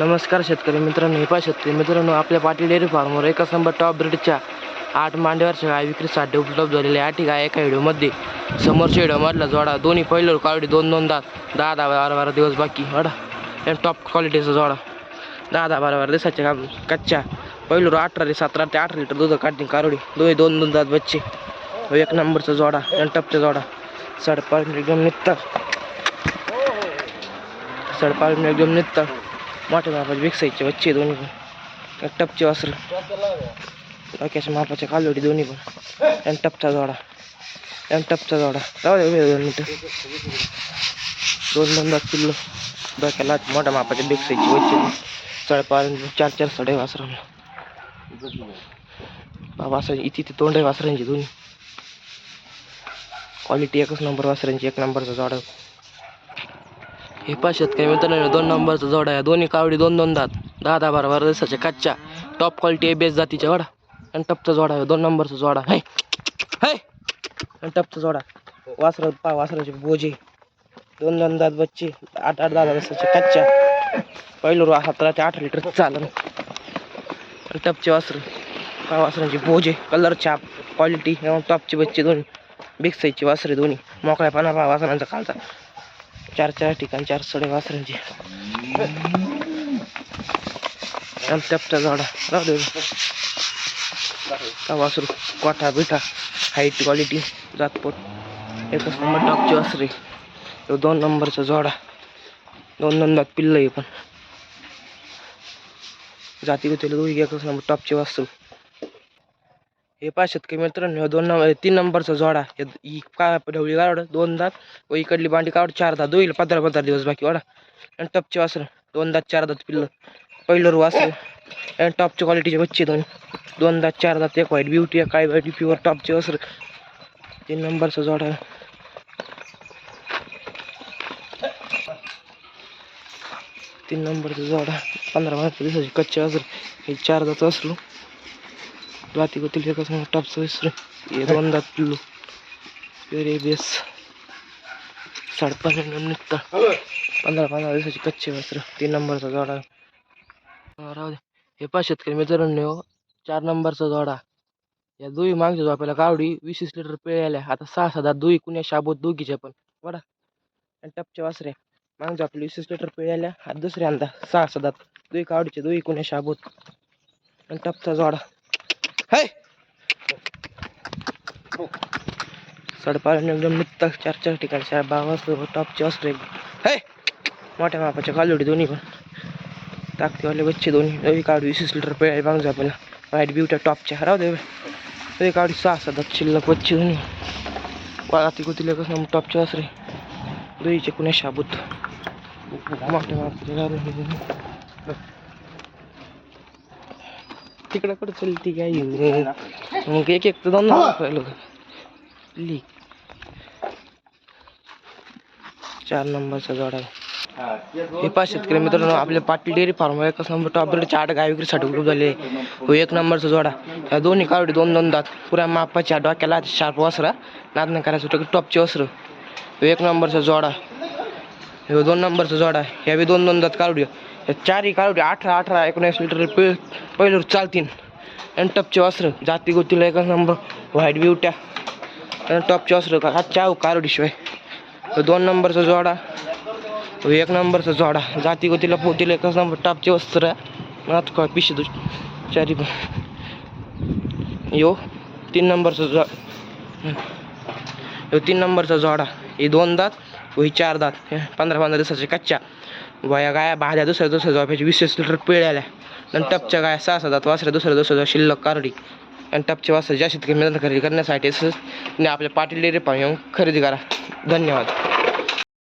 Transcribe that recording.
नमस्कार शेतकरी मित्रांनो हे पा शेतकरी मित्रांनो आपल्या पाटील डेअरी फार्मवर एकाच नंबर टॉप ब्रीडच्या आठ मांड्यावरच्या गाय विक्रीसाठी उपलब्ध झालेल्या आठी गाय एका व्हिडिओमध्ये समोरच्या व्हिडिओमधला जोडा दोन्ही पहिलं क्वालिटी दोन दोन दात दहा दहा बारा बारा दिवस बाकी वाडा आणि टॉप क्वालिटीचा जोडा. दहा दहा बारा बारा दिवसाच्या काम कच्च्या पहिलं अठरा ते सतरा ते अठरा लिटर दूध काढते कारोडी. दोन्ही दोन दोन दात बच्चे. हो, एक नंबरचा जोडा आणि टपचा जोडा. साडेपाच एकदम निघतात साडेपाच एकदम निघतात मोठ्या मापाचे विकसायचे बच्चे दोन्ही पण. टपचे वासर. डोक्याच्या मापाच्या कालोडी दोन्ही पण. आणि टपचा जोडा. आणि टपचा जोडा. जाऊ दे दोन मिनटं. दोन दोन दात पिल्लो. डोक्याला मोठ्या मापाच्या विकसायचे बच्चे साडेपाच चार चार साडे वासर वासरांची इथे ते तोंड आहे वासरांची दोन्ही. क्वालिटी एकच नंबर वासरांची एक नंबरचा जोडा. हे पाच शेतकरी मित्रांनो दोन नंबरचा जोडा आहे. दोन्ही कावडी दोन दोन दात. दहा दहा बारा बारा दिवसाच्या कच्च्या. टॉप क्वालिटी आहे बेस जातीच्या. जोडा आणि टपचा जोडा आहे. दोन नंबरचा जोडा. है. है. आणि टपचा जोडा. वासरा पा वासराचे बोजे. दोन दोन दात बच्चे. आठ आठ दहा दहा दिवसाच्या कच्च्या. पहिलं रो सतरा ते आठ लिटर चालन. आणि टपचे वासर. पा वासरांचे बोजे. कलर छाप क्वालिटी टॉपचे बच्चे दोन्ही. बिग साईजचे वासरे दोन्ही. मोकळ्या पाना पा वासरांचा खालचा. चार चार ठिकाणी चार सडे वासरांची. टपचा झाडा. का वासरू? कोठा बिठा. हाईट क्वालिटी जातपोट एकच नंबर टॉपची वासरे. तो दोन नंबरचा जोडा दोन नंबर पिल्ल आहे पण. जाती गुतीला दोघी एकच नंबर टॉपची वासरू. हे पा शेतकरी मित्रांनो ह्या दोन नंबर तीन नंबरचा जोडा. हे ही का ढवळी काढ दोन दात. व इकडली बांडी काढ चार दात. दोईल पंधरा पंधरा दिवस बाकी वाडा आणि टपचे वासर दोन दात चार दात पिल्लं. पहिलं वासर. आणि टॉपच्या क्वालिटीचे बच्चे दोन. दोन दात चार दात एक व्हाईट ब्युटी एक काय व्हाईट प्युअर टॉपचे वासर. तीन नंबरचा जोडा. तीन नंबरचा जोडा. पंधरा पंधरा दिवसाची कच्चे वासर. हे चार दात वासरू. राती गोतील एकच मग टॉपचं विसरू हे दोन पंधरा पंधरा दिवसाची कच्चे वस्त्र तीन नंबरचा जोडा राहू दे हे पाच शेतकरी मित्रांनो चार नंबरचा जोडा या दुई मागच्या झोपायला कावडी वीस वीस लिटर पेळे आल्या आता सहा सहा दुई कुण्या शाबूत दोघीच्या पण वडा आणि टपच्या वासऱ्या मागच्या आपल्या वीस वीस लिटर पेळे आल्या आता दुसऱ्यांदा सहा सदात दुई कावडीचे दुई कुण्या शाबूत आणि टपचा जोडा साडेपाच एकदम निघतात चार चार ठिकाणी वाजता टॉपचे असतो एकदम है। मोठ्या मापाच्या कालवडी दोन्ही पण ताकदीवाले बच्चे दोन्ही नवी काढू वीस लिटर पेळ बांग आपल्याला व्हाईट ब्युट्या टॉपच्या राहू दे। नवी काढू सहा सात शिल्लक बच्चे दोन्ही वाती कुतीले कसं मग टॉपचे वासरे दोईचे कुण्या शाबूत। मोठ्या मापाच्या कालवडी तिकडं कडे चलती काय मग एक एक तर दोन लोक ली. चार नंबरचा जोडा हे पाच शेतकरी मित्रांनो आपल्या पाटील डेअरी फार्म एकच नंबर टॉप रेटचे आठ गाय विक्रीसाठी उपलब्ध झाले. हो एक नंबरचा जोडा. ह्या दोन्ही कावडी दोन दोन दात. पुऱ्या मापाच्या डोक्याला शार्प वसरा नाद नाही करायचं टॉपचे वस्त्र. हो एक नंबरचा जोडा. हे दोन नंबरचा जोडा ह्या बी दोन दोन दात कावडी. चारही कावडी अठरा अठरा एकोणीस लिटर पे पहिल्यावर चालतील आणि टपचे वस्त्र जाती गोतीला एकच नंबर व्हाईट बिवट्या आणि टॉपचे वस्त्र का चाव कारोडीशिवाय दोन नंबरचा जोडा एक नंबरचा जोडा. जाती गोतीला पोतीला एकच नंबर टॉपचे वस्त्र. नात काय पिशे तू चारी पण. यो तीन नंबरचा जो यो तीन नंबरचा जोडा. हे दोन दात व ही चार दात. हे पंधरा पंधरा दिवसाचे कच्च्या वया गाया भाज्या दुसऱ्या दुसऱ्या झोपायची वीस वीस लिटर पिळे आल्या. आणि टपच्या गाया सहा सहा दात वासऱ्या दुसऱ्या दुसऱ्या शिल्लक कारडी. आणि टपचे वासरे जास्त खरेदी करण्यासाठी आपल्या पाटील डेअरी पाहून येऊन खरेदी करा. धन्यवाद.